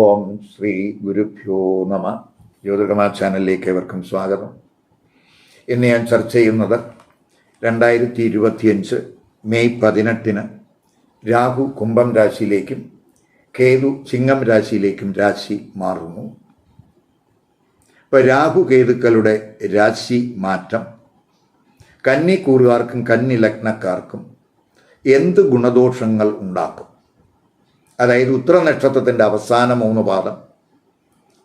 ഓം ശ്രീ ഗുരുഭ്യോ നമ. ജ്യോതിർഗമാ ചാനലിലേക്ക് ഏവർക്കും സ്വാഗതം. ഇന്ന് ഞാൻ ചർച്ച ചെയ്യുന്നത് രണ്ടായിരത്തി ഇരുപത്തിയഞ്ച് മെയ് പതിനെട്ടിന് രാഹു കുംഭം രാശിയിലേക്കും കേതു ചിങ്ങം രാശിയിലേക്കും രാശി മാറുന്നു. ഇപ്പോൾ രാഹു കേതുക്കളുടെ രാശി മാറ്റം. കന്നി കൂറുകാർക്കും കന്നി ലഗ്നക്കാർക്കും എന്ത് ഗുണദോഷങ്ങൾ ഉണ്ടാക്കും? അതായത് ഉത്തര നക്ഷത്രത്തിന്റെ അവസാന മൂന്ന് പാദം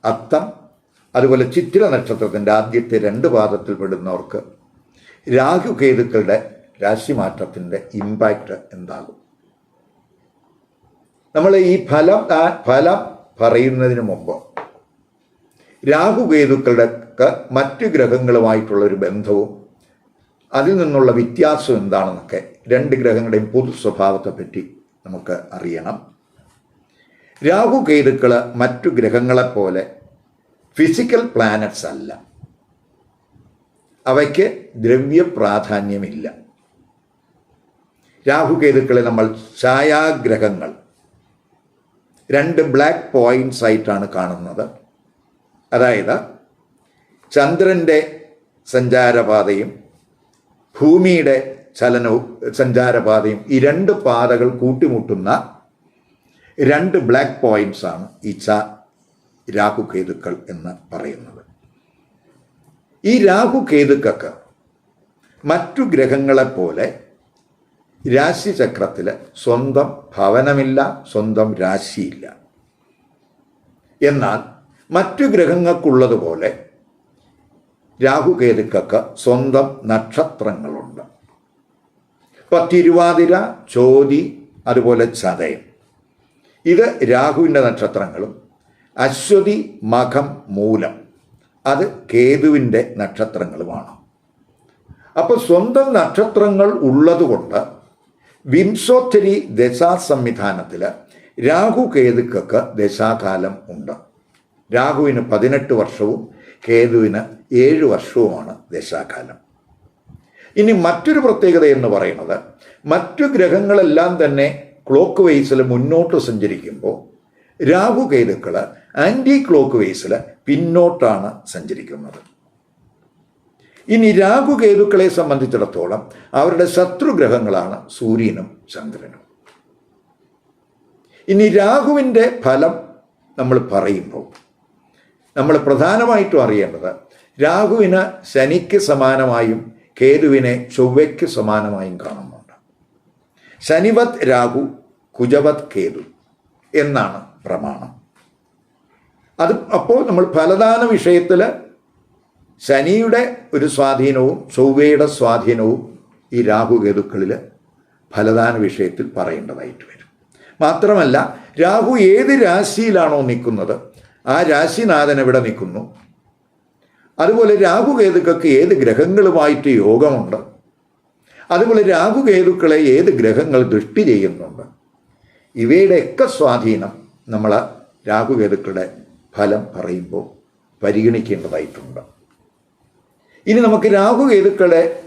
അത്തം അതുപോലെ ചിത്തിര നക്ഷത്രത്തിന്റെ ആദ്യത്തെ രണ്ട് പാദത്തിൽ പെടുന്നവർക്ക് രാഹുകേതുക്കളുടെ രാശിമാറ്റത്തിന്റെ ഇമ്പാക്റ്റ് എന്താകും? നമ്മൾ ഈ ഫലം ഫലം പറയുന്നതിന് മുമ്പ് രാഹുകേതുക്കളുടെ മറ്റു ഗ്രഹങ്ങളുമായിട്ടുള്ള ഒരു ബന്ധവും അതിൽ നിന്നുള്ള വ്യത്യാസം എന്താണെന്നൊക്കെ രണ്ട് ഗ്രഹങ്ങളുടെയും പൊതു സ്വഭാവത്തെപ്പറ്റി നമുക്ക് അറിയണം. രാഹു കേതുക്കൾ മറ്റു ഗ്രഹങ്ങളെപ്പോലെ ഫിസിക്കൽ പ്ലാനറ്റ്സ് അല്ല. അവയ്ക്ക് ദ്രവ്യ പ്രാധാന്യമില്ല രാഹുകേതുക്കളെ നമ്മൾ ഛായാഗ്രഹങ്ങൾ. രണ്ട് ബ്ലാക്ക് പോയിന്റ്സ് ആയിട്ടാണ് കാണുന്നത്. അതായത് ചന്ദ്രന്റെ സഞ്ചാരപാതയും ഭൂമിയുടെ ചലനവും സഞ്ചാരപാതയും ഈ രണ്ട് പാതകൾ കൂട്ടിമുട്ടുന്ന രണ്ട് ബ്ലാക്ക് പോയിന്റ്സ് ആണ് ഈ ച രാഹുകേതുക്കൾ എന്ന് പറയുന്നത്. ഈ രാഹുകേതുക്കൾക്ക് മറ്റു ഗ്രഹങ്ങളെപ്പോലെ രാശിചക്രത്തിൽ സ്വന്തം ഭവനമില്ല സ്വന്തം രാശിയില്ല. എന്നാൽ മറ്റു ഗ്രഹങ്ങൾക്കുള്ളതുപോലെ രാഹുകേതുക്കൾക്ക് സ്വന്തം നക്ഷത്രങ്ങളുണ്ട്. ഇപ്പം തിരുവാതിര ചോതി അതുപോലെ ചതയം. ഇത് രാഹുവിന്റെ നക്ഷത്രങ്ങളും അശ്വതി മഖം മൂലം. അത് കേതുവിന്റെ നക്ഷത്രങ്ങളുമാണ്. അപ്പോൾ സ്വന്തം നക്ഷത്രങ്ങൾ ഉള്ളതുകൊണ്ട് വിംശോത്തരി ദശാ സംവിധാനത്തിൽ രാഹു കേതുക്കൊക്കെ ദശാകാലം ഉണ്ട്. രാഹുവിന് പതിനെട്ട് വർഷവും കേതുവിന് ഏഴ് വർഷവുമാണ് ദശാകാലം. ഇനി മറ്റൊരു പ്രത്യേകത എന്ന് പറയുന്നത് മറ്റു ഗ്രഹങ്ങളെല്ലാം തന്നെ ക്ലോക്ക് വൈസിൽ മുന്നോട്ട് സഞ്ചരിക്കുമ്പോൾ രാഹുകേതുക്കൾ ആന്റി ക്ലോക്ക് വൈസിൽ പിന്നോട്ടാണ് സഞ്ചരിക്കുന്നത്. ഇനി രാഹുകേതുക്കളെ സംബന്ധിച്ചിടത്തോളം അവരുടെ ശത്രുഗ്രഹങ്ങളാണ് സൂര്യനും ചന്ദ്രനും. ഇനി രാഹുവിന്റെ ഫലം നമ്മൾ പറയുമ്പോൾ നമ്മൾ പ്രധാനമായിട്ടും അറിയേണ്ടത് രാഹുവിന് ശനിക്ക് സമാനമായും കേതുവിനെ ചൊവ്വയ്ക്ക് സമാനമായും കാണുന്നുണ്ട് ശനിവത് രാഹു കുജവത് കേതു എന്നാണ് പ്രമാണം. അത് അപ്പോൾ നമ്മൾ ഫലദാന വിഷയത്തിൽ ശനിയുടെ ഒരു സ്വാധീനവും ചൊവ്വയുടെ സ്വാധീനവും ഈ രാഹുകേതുക്കളിൽ ഫലദാന വിഷയത്തിൽ പറയേണ്ടതായിട്ട് വരും. മാത്രമല്ല രാഹു ഏത് രാശിയിലാണോ നിൽക്കുന്നത് ആ രാശിനാഥൻ എവിടെ നിൽക്കുന്നു? അതുപോലെ രാഹുകേതുക്കൾക്ക് ഏത് ഗ്രഹങ്ങളുമായിട്ട് യോഗമുണ്ട്? അതുപോലെ രാഹുകേതുക്കളെ ഏത് ഗ്രഹങ്ങൾ ദൃഷ്ടി ചെയ്യുന്നുണ്ട്? ഇവയുടെയൊക്കെ സ്വാധീനം നമ്മൾ രാഹുകേതുക്കളുടെ ഫലം പറയുമ്പോൾ പരിഗണിക്കേണ്ടതായിട്ടുണ്ട്. ഇനി നമുക്ക് രാഹുകേതുക്കളെ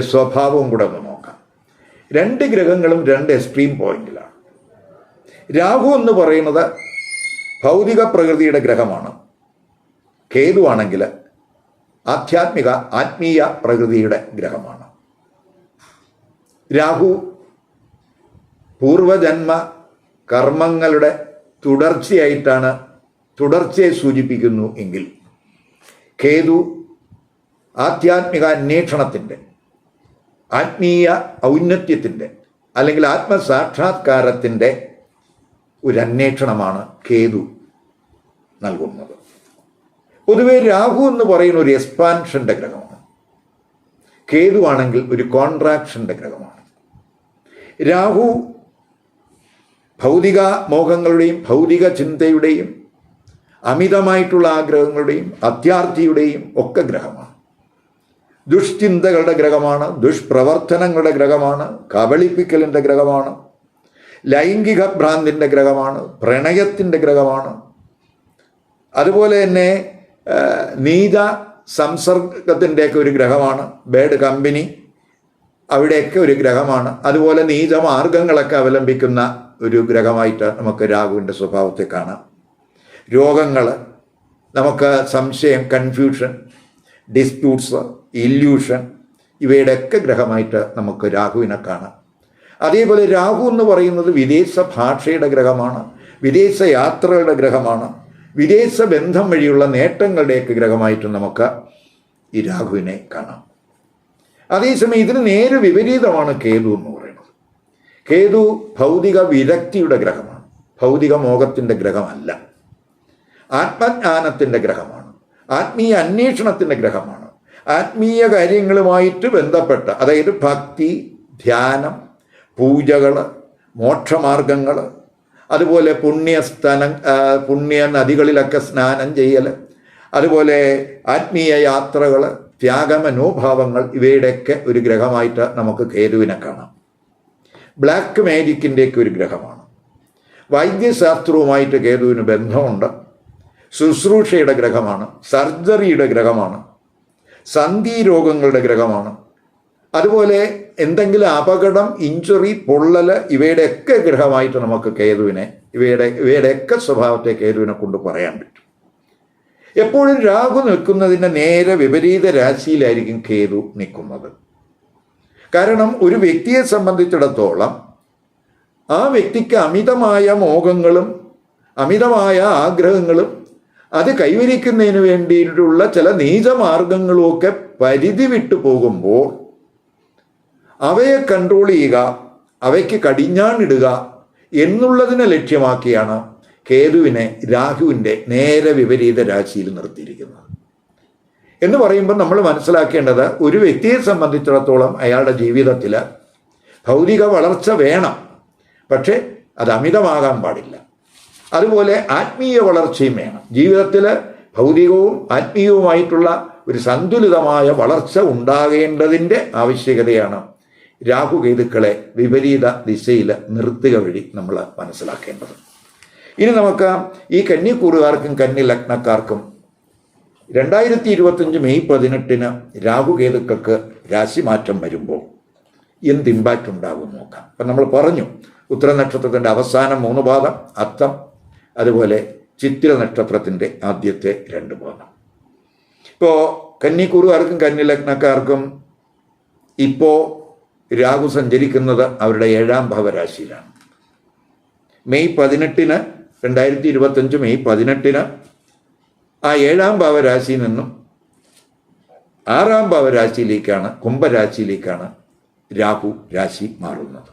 സ്വഭാവവും കൂടെ ഒന്ന് നോക്കാം. രണ്ട് ഗ്രഹങ്ങളും രണ്ട് എക്സ്ട്രീം പോയിന്റിലാണ്. രാഹു എന്ന് പറയുന്നത് ഭൗതിക പ്രകൃതിയുടെ ഗ്രഹമാണ്. കേതുവാണെങ്കിൽ ആധ്യാത്മിക ആത്മീയ പ്രകൃതിയുടെ ഗ്രഹമാണ്. രാഹു പൂർവജന്മ കർമ്മങ്ങളുടെ തുടർച്ചയായിട്ടാണ് തുടർച്ചയെ സൂചിപ്പിക്കുന്നു എങ്കിൽ കേതു ആധ്യാത്മിക അന്വേഷണത്തിന്റെ ആത്മീയ ഔന്നത്യത്തിന്റെ അല്ലെങ്കിൽ ആത്മസാക്ഷാത്കാരത്തിന്റെ ഒരു അന്വേഷണമാണ് കേതു നൽകുന്നത്. പൊതുവേ രാഹു എന്ന് പറയുന്ന ഒരു എക്സ്പാൻഷന്റെ ഗ്രഹമാണ്. കേതു ആണെങ്കിൽ ഒരു കോൺട്രാക്ഷന്റെ ഗ്രഹമാണ്. രാഹു ഭൗതിക മോഹങ്ങളുടെയും ഭൗതിക ചിന്തയുടെയും അമിതമായിട്ടുള്ള ആഗ്രഹങ്ങളുടെയും അത്യാർത്ഥിയുടെയും ഒക്കെ ഗ്രഹമാണ്. ദുഷ്ചിന്തകളുടെ ഗ്രഹമാണ് ദുഷ്പ്രവർത്തനങ്ങളുടെ ഗ്രഹമാണ് കബളിപ്പിക്കലിന്റെ ഗ്രഹമാണ് ലൈംഗിക ഭ്രാന്തിന്റെ ഗ്രഹമാണ് പ്രണയത്തിന്റെ ഗ്രഹമാണ്. അതുപോലെ തന്നെ നീത സംസർഗത്തിന്റെയൊക്കെ ഒരു ഗ്രഹമാണ് ബേഡ് കമ്പനി. അവിടെയൊക്കെ ഒരു ഗ്രഹമാണ്. അതുപോലെ നീചമാർഗങ്ങളൊക്കെ അവലംബിക്കുന്ന ഒരു ഗ്രഹമായിട്ട് നമുക്ക് രാഹുവിന്റെ സ്വഭാവത്തെ കാണാം. രോഗങ്ങൾ നമുക്ക് സംശയം കൺഫ്യൂഷൻ ഡിസ്പ്യൂട്ട്സ് ഇല്യൂഷൻ ഇവയുടെയൊക്കെ ഗ്രഹമായിട്ട് നമുക്ക് രാഹുവിനെ കാണാം. അതേപോലെ രാഹു എന്ന് പറയുന്നത് വിദേശ ഭാഷയുടെ ഗ്രഹമാണ് വിദേശ യാത്രകളുടെ ഗ്രഹമാണ് വിദേശ ബന്ധം വഴിയുള്ള നേട്ടങ്ങളുടെയൊക്കെ ഗ്രഹമായിട്ട് നമുക്ക് ഈ രാഹുവിനെ കാണാം. അതേസമയം ഇതിന് നേരെ വിപരീതമാണ് കേതു എന്ന് പറയുന്നത്. കേതു ഭൗതിക വിരക്തിയുടെ ഗ്രഹമാണ്. ഭൗതിക മോഹത്തിന്റെ ഗ്രഹമല്ല. ആത്മജ്ഞാനത്തിന്റെ ഗ്രഹമാണ്. ആത്മീയ അന്വേഷണത്തിന്റെ ഗ്രഹമാണ്. ആത്മീയ കാര്യങ്ങളുമായിട്ട് ബന്ധപ്പെട്ട അതായത് ഭക്തി ധ്യാനം പൂജകൾ മോക്ഷമാർഗങ്ങൾ അതുപോലെ പുണ്യസ്ഥലം പുണ്യ നദികളിലൊക്കെ സ്നാനം ചെയ്യൽ അതുപോലെ ആത്മീയ യാത്രകൾ ത്യാഗമനോഭാവങ്ങൾ ഇവയുടെയൊക്കെ ഒരു ഗ്രഹമായിട്ട് നമുക്ക് കേതുവിനെ കാണാം. ബ്ലാക്ക് മാജിക്കിന്റെയൊക്കെ ഒരു ഗ്രഹമാണ്. വൈദ്യശാസ്ത്രവുമായിട്ട് കേതുവിന് ബന്ധമുണ്ട്. ശുശ്രൂഷയുടെ ഗ്രഹമാണ്. സർജറിയുടെ ഗ്രഹമാണ്. സന്ധി രോഗങ്ങളുടെ ഗ്രഹമാണ്. അതുപോലെ എന്തെങ്കിലും അപകടം ഇഞ്ചുറി പൊള്ളൽ ഇവയുടെയൊക്കെ ഗ്രഹമായിട്ട് നമുക്ക് കേതുവിനെ ഇവയുടെ ഇവയുടെയൊക്കെ സ്വഭാവത്തെ കേതുവിനെ കൊണ്ട് പറയാൻ പറ്റും. എപ്പോഴും രാഹു നിൽക്കുന്നതിന്റെ നേരെ വിപരീത രാശിയിലായിരിക്കും കേതു നിൽക്കുന്നത്. കാരണം ഒരു വ്യക്തിയെ സംബന്ധിച്ചിടത്തോളം ആ വ്യക്തിക്ക് അമിതമായ മോഹങ്ങളും അമിതമായ ആഗ്രഹങ്ങളും അത് കൈവരിക്കുന്നതിന് വേണ്ടിയിട്ടുള്ള ചില നീചമാർഗങ്ങളുമൊക്കെ പരിധി വിട്ടു പോകുമ്പോൾ അവയെ കൺട്രോൾ ചെയ്യുക അവയ്ക്ക് കടിഞ്ഞാണിടുക എന്നുള്ളതിനെ ലക്ഷ്യമാക്കിയാണ് കേതുവിനെ രാഹുവിന്റെ നേരെ വിപരീത രാശിയിൽ നിർത്തിയിരിക്കുന്നത് എന്ന് പറയുമ്പോൾ നമ്മൾ മനസ്സിലാക്കേണ്ടത് ഒരു വ്യക്തിയെ സംബന്ധിച്ചിടത്തോളം അയാളുടെ ജീവിതത്തിൽ ഭൗതിക വളർച്ച വേണം. പക്ഷേ അത് അമിതമാകാൻ പാടില്ല. അതുപോലെ ആത്മീയ വളർച്ചയും വേണം. ജീവിതത്തിൽ ഭൗതികവും ആത്മീയവുമായിട്ടുള്ള ഒരു സന്തുലിതമായ വളർച്ച ഉണ്ടാകേണ്ടതിന്റെ ആവശ്യകതയാണ് രാഹുകേതുക്കളെ വിപരീത ദിശയിൽ നിർത്തുക വഴി നമ്മൾ മനസ്സിലാക്കേണ്ടത്. ഇനി നമുക്ക് ഈ കന്നിക്കൂറുകാർക്കും കന്നി ലഗ്നക്കാർക്കും രണ്ടായിരത്തി ഇരുപത്തഞ്ച് മെയ് പതിനെട്ടിന് രാഹുകേതുക്കൾക്ക് രാശിമാറ്റം വരുമ്പോൾ എന്ത് ഇമ്പാക്റ്റ് ഉണ്ടാകും നോക്കാം. അപ്പം നമ്മൾ പറഞ്ഞു ഉത്തര നക്ഷത്രത്തിന്റെ അവസാനം മൂന്ന് പാദം അത്തം അതുപോലെ ചിത്തിര നക്ഷത്രത്തിന്റെ ആദ്യത്തെ രണ്ട് പാദം ഇപ്പോൾ കന്നിക്കൂറുകാർക്കും കന്നി ലഗ്നക്കാർക്കും ഇപ്പോൾ രാഹു സഞ്ചരിക്കുന്നത് അവരുടെ ഏഴാം ഭാവരാശിയിലാണ്. മെയ് പതിനെട്ടിന് രണ്ടായിരത്തി ഇരുപത്തഞ്ച് മെയ് പതിനെട്ടിന് ആ ഏഴാം ഭാവരാശിയിൽ നിന്നും ആറാം ഭാവരാശിയിലേക്കാണ് കുംഭരാശിയിലേക്കാണ് രാഹു രാശി മാറുന്നത്.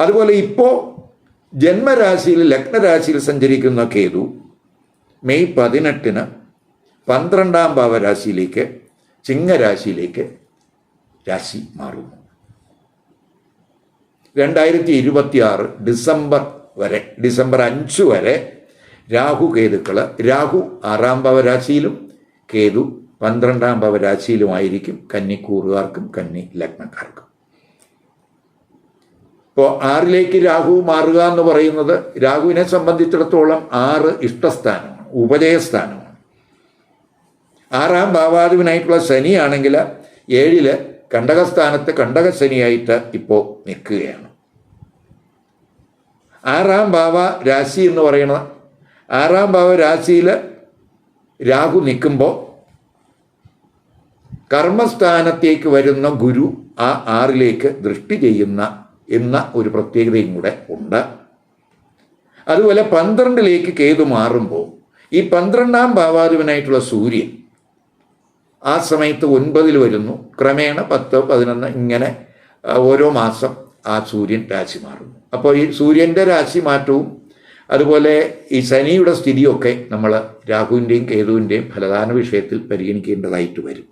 അതുപോലെ ഇപ്പോൾ ജന്മരാശിയിൽ ലഗ്നരാശിയിൽ സഞ്ചരിക്കുന്ന കേതു മെയ് പതിനെട്ടിന് പന്ത്രണ്ടാം ഭാവരാശിയിലേക്ക് ചിങ്ങരാശിയിലേക്ക് രാശി മാറുന്നു. രണ്ടായിരത്തി ഇരുപത്തി ആറ് ഡിസംബർ വരെ ഡിസംബർ അഞ്ച് വരെ രാഹു കേതുക്കൾ രാഹു ആറാം ഭവരാശിയിലും കേതു പന്ത്രണ്ടാം ഭാവരാശിയിലുമായിരിക്കും കന്നിക്കൂറുകാർക്കും കന്നി ലഗ്നക്കാർക്കും. ഇപ്പോൾ ആറിലേക്ക് രാഹു മാറുക എന്ന് പറയുന്നത് രാഹുവിനെ സംബന്ധിച്ചിടത്തോളം ആറ് ഇഷ്ടസ്ഥാനമാണ് ഉപജയസ്ഥാനമാണ്. ആറാം ഭാവാധിപനായിട്ടുള്ള ശനിയാണെങ്കിൽ ഏഴിൽ കണ്ടകസ്ഥാനത്ത് കണ്ടകശനിയായിട്ട് ഇപ്പോൾ നിൽക്കുകയാണ്. ആറാം ഭാവ രാശി എന്ന് പറയുന്ന ആറാം ഭാവ രാശിയിൽ രാഹു നിൽക്കുമ്പോൾ കർമ്മസ്ഥാനത്തേക്ക് വരുന്ന ഗുരു ആ ആറിലേക്ക് ദൃഷ്ടി ചെയ്യുന്ന എന്ന ഒരു പ്രത്യേകതയും കൂടെ ഉണ്ട്. അതുപോലെ പന്ത്രണ്ടിലേക്ക് കേതു മാറുമ്പോൾ ഈ പന്ത്രണ്ടാം ഭാവാധിപനായിട്ടുള്ള സൂര്യൻ ആ സമയത്ത് ഒൻപതിൽ വരുന്നു. ക്രമേണ പത്ത് പതിനൊന്ന് ഇങ്ങനെ ഓരോ മാസം ആ സൂര്യൻ രാശി മാറുന്നു. അപ്പോൾ ഈ സൂര്യന്റെ രാശി മാറ്റവും അതുപോലെ ഈ ശനിയുടെ സ്ഥിതിയൊക്കെ നമ്മൾ രാഹുവിന്റെയും കേതുവിന്റെയും ഫലദാന വിഷയത്തിൽ പരിഗണിക്കേണ്ടതായിട്ട് വരും.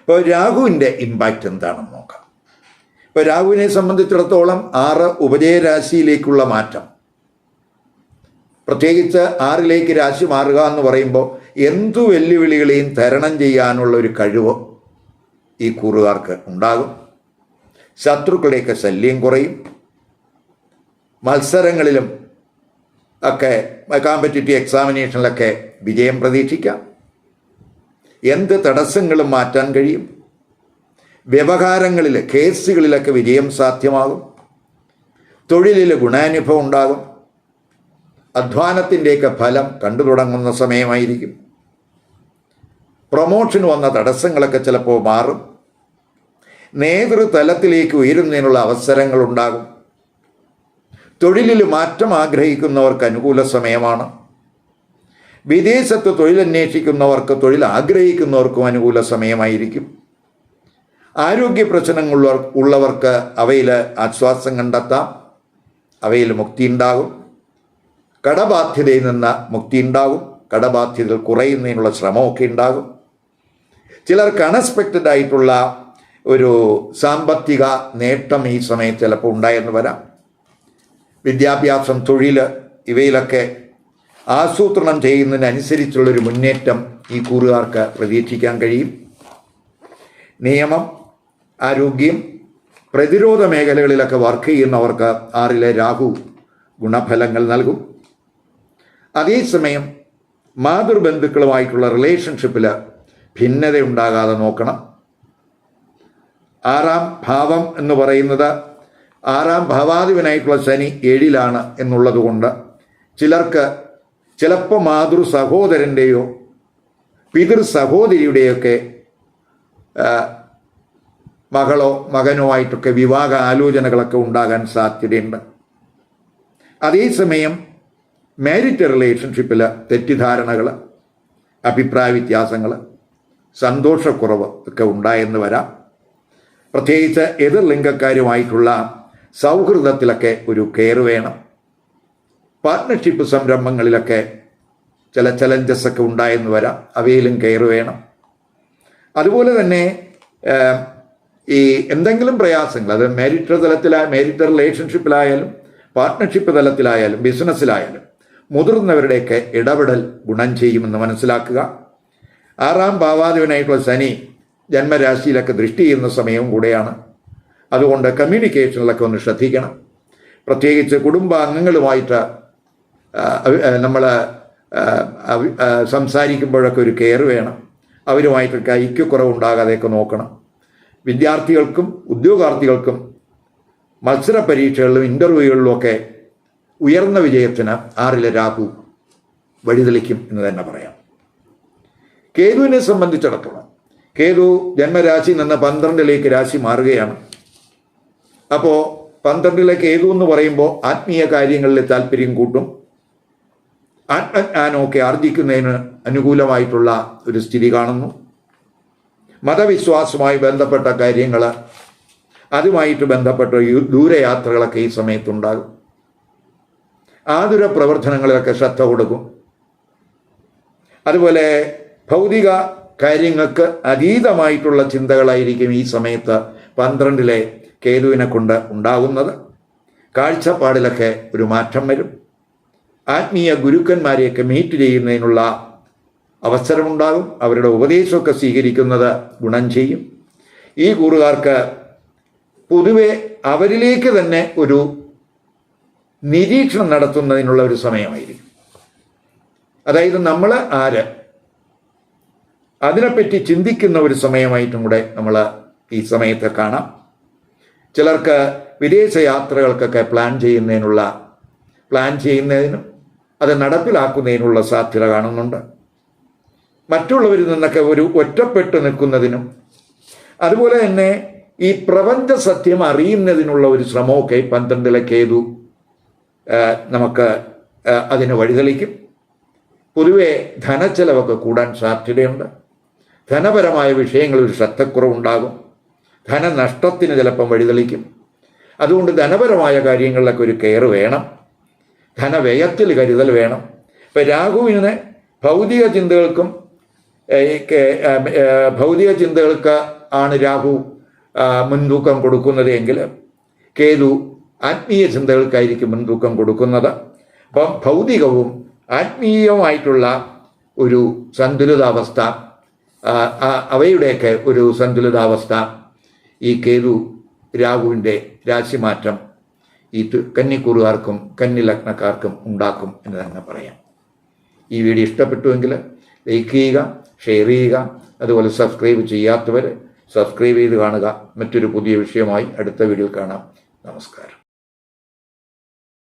ഇപ്പോൾ രാഹുവിന്റെ ഇമ്പാക്റ്റ് എന്താണെന്ന് നോക്കാം. ഇപ്പോൾ രാഹുവിനെ സംബന്ധിച്ചിടത്തോളം ആറ് ഉപജയരാശിയിലേക്കുള്ള മാറ്റം. പ്രത്യേകിച്ച് ആറിലേക്ക് രാശി മാറുക എന്ന് പറയുമ്പോൾ എന്തു വെല്ലുവിളികളെയും തരണം ചെയ്യാനുള്ള ഒരു കഴിവ് ഈ കൂറുകാർക്ക് ഉണ്ടാകും. ശത്രുക്കളുടെയൊക്കെ ശല്യം കുറയും. മത്സരങ്ങളിലും ഒക്കെ കോമ്പറ്റേറ്റീവ് എക്സാമിനേഷനിലൊക്കെ വിജയം പ്രതീക്ഷിക്കാം. എന്ത് തടസ്സങ്ങളും മാറ്റാൻ കഴിയും. വ്യവഹാരങ്ങളിൽ കേസുകളിലൊക്കെ വിജയം സാധ്യമാകും. തൊഴിലിൽ ഗുണാനുഭവം ഉണ്ടാകും. അധ്വാനത്തിന്റെയൊക്കെ ഫലം കണ്ടു തുടങ്ങുന്ന സമയമായിരിക്കും. പ്രൊമോഷൻ വന്ന തടസ്സങ്ങളൊക്കെ ചിലപ്പോൾ മാറും. നേതൃതലത്തിലേക്ക് ഉയരുന്നതിനുള്ള അവസരങ്ങൾ ഉണ്ടാകും തൊഴിലിൽ മാറ്റം ആഗ്രഹിക്കുന്നവർക്ക് അനുകൂല സമയമാണ്. വിദേശത്ത് തൊഴിലന്വേഷിക്കുന്നവർക്ക് തൊഴിൽ ആഗ്രഹിക്കുന്നവർക്കും അനുകൂല സമയമായിരിക്കും. ആരോഗ്യ പ്രശ്നങ്ങളുള്ള ഉള്ളവർക്ക് അവയിൽ ആശ്വാസം കണ്ടെത്താം. അവയിൽ മുക്തി ഉണ്ടാകും. കടബാധ്യതയിൽ നിന്ന് മുക്തി ഉണ്ടാകും. കടബാധ്യതകൾ കുറയുന്നതിനുള്ള ശ്രമമൊക്കെ ഉണ്ടാകും. ചിലർക്ക് അൺഎക്സ്പെക്റ്റഡ് ആയിട്ടുള്ള ഒരു സാമ്പത്തിക നേട്ടം ഈ സമയത്ത് ചിലപ്പോൾ ഉണ്ടായെന്ന് വരാം. വിദ്യാഭ്യാസം തൊഴിൽ ഇവയിലൊക്കെ ആസൂത്രണം ചെയ്യുന്നതിനനുസരിച്ചുള്ളൊരു മുന്നേറ്റം ഈ കൂറുകാർക്ക് പ്രതീക്ഷിക്കാൻ കഴിയും. നിയമം ആരോഗ്യം പ്രതിരോധ മേഖലകളിലൊക്കെ വർക്ക് ചെയ്യുന്നവർക്ക് ആറിലെ രാഹു ഗുണഫലങ്ങൾ നൽകും. അതേസമയം മാതൃബന്ധുക്കളുമായിട്ടുള്ള റിലേഷൻഷിപ്പിൽ ഭിന്നത ഉണ്ടാകാതെ നോക്കണം. ആറാം ഭാവം എന്ന് പറയുന്നത് ആറാം ഭാവാധിപനായിട്ടുള്ള ശനി ഏഴിലാണ് എന്നുള്ളതുകൊണ്ട് ചിലർക്ക് ചിലപ്പോൾ മാതൃ സഹോദരന്റെയോ പിതൃ സഹോദരിയുടെയൊക്കെ മകളോ മകനോ ആയിട്ടൊക്കെ വിവാഹ ആലോചനകളൊക്കെ ഉണ്ടാകാൻ സാധ്യതയുണ്ട്. അതേസമയം മാരിറ്റ് റിലേഷൻഷിപ്പിൽ തെറ്റിദ്ധാരണകൾ അഭിപ്രായ വ്യത്യാസങ്ങൾ സന്തോഷക്കുറവ് ഒക്കെ ഉണ്ടായെന്ന് വരാം. പ്രത്യേകിച്ച് എതിർ ലിംഗക്കാരുമായിട്ടുള്ള സൗഹൃദത്തിലൊക്കെ ഒരു കെയർ വേണം. പാർട്ട്ണർഷിപ്പ് സംരംഭങ്ങളിലൊക്കെ ചില ചലഞ്ചസ് ഒക്കെ ഉണ്ടായെന്ന് വരാം. അവയിലും കെയർ വേണം. അതുപോലെ തന്നെ ഈ എന്തെങ്കിലും പ്രയാസങ്ങൾ അത് മേരിറ്റർ തലത്തിലായ മേരിറ്റർ റിലേഷൻഷിപ്പിലായാലും പാർട്ട്ണർഷിപ്പ് തലത്തിലായാലും ബിസിനസ്സിലായാലും മുതിർന്നവരുടെയൊക്കെ ഇടപെടൽ ഗുണം ചെയ്യുമെന്ന് മനസ്സിലാക്കുക. ആറാം ഭാവാധിപനായിട്ടുള്ള ശനി ജന്മരാശിയിലൊക്കെ ദൃഷ്ടി ചെയ്യുന്ന സമയവും കൂടെയാണ്. അതുകൊണ്ട് കമ്മ്യൂണിക്കേഷനിലൊക്കെ ഒന്ന് ശ്രദ്ധിക്കണം. പ്രത്യേകിച്ച് കുടുംബാംഗങ്ങളുമായിട്ട് നമ്മൾ സംസാരിക്കുമ്പോഴൊക്കെ ഒരു കെയർ വേണം. അവരുമായിട്ടൊക്കെ ഐക്യക്കുറവുണ്ടാകാതെയൊക്കെ നോക്കണം. വിദ്യാർത്ഥികൾക്കും ഉദ്യോഗാർത്ഥികൾക്കും മത്സര പരീക്ഷകളിലും ഇന്റർവ്യൂകളിലും ഒക്കെ ഉയർന്ന വിജയത്തിന് ആറിലെ രാഹു വഴിതെളിക്കും എന്ന് തന്നെ പറയാം. കേതുവിനെ സംബന്ധിച്ചിടത്തോളം കേതു ജന്മരാശി നിന്ന് പന്ത്രണ്ടിലേക്ക് രാശി മാറുകയാണ്. അപ്പോൾ പന്ത്രണ്ടിലെ കേതു എന്ന് പറയുമ്പോൾ ആത്മീയ കാര്യങ്ങളിൽ താല്പര്യം കൂട്ടും. ആത്മജ്ഞാനമൊക്കെ ആർജിക്കുന്നതിന് അനുകൂലമായിട്ടുള്ള ഒരു സ്ഥിതി കാണുന്നു. മതവിശ്വാസവുമായി ബന്ധപ്പെട്ട കാര്യങ്ങൾ അതുമായിട്ട് ബന്ധപ്പെട്ട ദൂരയാത്രകളൊക്കെ ഈ സമയത്തുണ്ടാകും. ആതുര പ്രവർത്തനങ്ങളിലൊക്കെ ശ്രദ്ധ കൊടുക്കും. അതുപോലെ ഭൗതിക കാര്യങ്ങൾക്ക് അതീതമായിട്ടുള്ള ചിന്തകളായിരിക്കും ഈ സമയത്ത് പന്ത്രണ്ടിലെ കേതുവിനെ കൊണ്ട് ഉണ്ടാകുന്നത്. കാഴ്ചപ്പാടിലൊക്കെ ഒരു മാറ്റം വരും. ആത്മീയ ഗുരുക്കന്മാരെയൊക്കെ മീറ്റ് ചെയ്യുന്നതിനുള്ള അവസരമുണ്ടാകും. അവരുടെ ഉപദേശമൊക്കെ സ്വീകരിക്കുന്നത് ഗുണം ചെയ്യും. ഈ കൂറുകാർക്ക് പൊതുവെ അവരിലേക്ക് തന്നെ ഒരു നിരീക്ഷണം നടത്തുന്നതിനുള്ള ഒരു സമയമായിരിക്കും. അതായത് നമ്മൾ ആര്? അതിനെപ്പറ്റി ചിന്തിക്കുന്ന ഒരു സമയമായിട്ടും കൂടെ നമ്മൾ ഈ സമയത്ത് കാണാം. ചിലർക്ക് വിദേശ യാത്രകൾക്കൊക്കെ പ്ലാൻ ചെയ്യുന്നതിനുള്ള പ്ലാൻ ചെയ്യുന്നതിനും അത് നടപ്പിലാക്കുന്നതിനുള്ള സാധ്യത കാണുന്നുണ്ട്. മറ്റുള്ളവരിൽ നിന്നൊക്കെ ഒരു ഒറ്റപ്പെട്ട് നിൽക്കുന്നതിനും അതുപോലെ തന്നെ ഈ പ്രപഞ്ച സത്യം അറിയുന്നതിനുള്ള ഒരു ശ്രമമൊക്കെ പന്ത്രണ്ടിലെ കേതു നമുക്ക് അതിന് വഴിതെളിക്കും. പൊതുവെ ധനച്ചെലവൊക്കെ കൂടാൻ സാധ്യതയുണ്ട്. ധനപരമായ വിഷയങ്ങളിൽ ശ്രദ്ധക്കുറവുണ്ടാകും. ധനനഷ്ടത്തിന് ചിലപ്പം വഴിതെളിക്കും. അതുകൊണ്ട് ധനപരമായ കാര്യങ്ങളിലൊക്കെ ഒരു കെയർ വേണം. ധനവ്യയത്തിൽ കരുതൽ വേണം. ഇപ്പം രാഹുവിന് ഭൗതിക ചിന്തകൾക്കും ഭൗതിക ചിന്തകൾക്ക് ആണ് രാഹു മുൻതൂക്കം കൊടുക്കുന്നത് എങ്കിൽ കേതു ആത്മീയ ചിന്തകൾക്കായിരിക്കും മുൻതൂക്കം കൊടുക്കുന്നത്. അപ്പം ഭൗതികവും ആത്മീയവുമായിട്ടുള്ള ഒരു സന്തുലിതാവസ്ഥ അവയുടെയൊക്കെ ഒരു സന്തുലിതാവസ്ഥ ഈ കേതു രാഹുവിന്റെ രാശിമാറ്റം ഈ കന്നിക്കൂറുകാർക്കും കന്നി ലഗ്നക്കാർക്കും ഉണ്ടാക്കും എന്ന് തന്നെ പറയാം. ഈ വീഡിയോ ഇഷ്ടപ്പെട്ടുവെങ്കിൽ ലൈക്ക് ചെയ്യുക ഷെയർ ചെയ്യുക അതുപോലെ സബ്സ്ക്രൈബ് ചെയ്യാത്തവർ സബ്സ്ക്രൈബ് ചെയ്ത് കാണുക. മറ്റൊരു പുതിയ വിഷയമായി അടുത്ത വീഡിയോയിൽ കാണാം. നമസ്കാരം.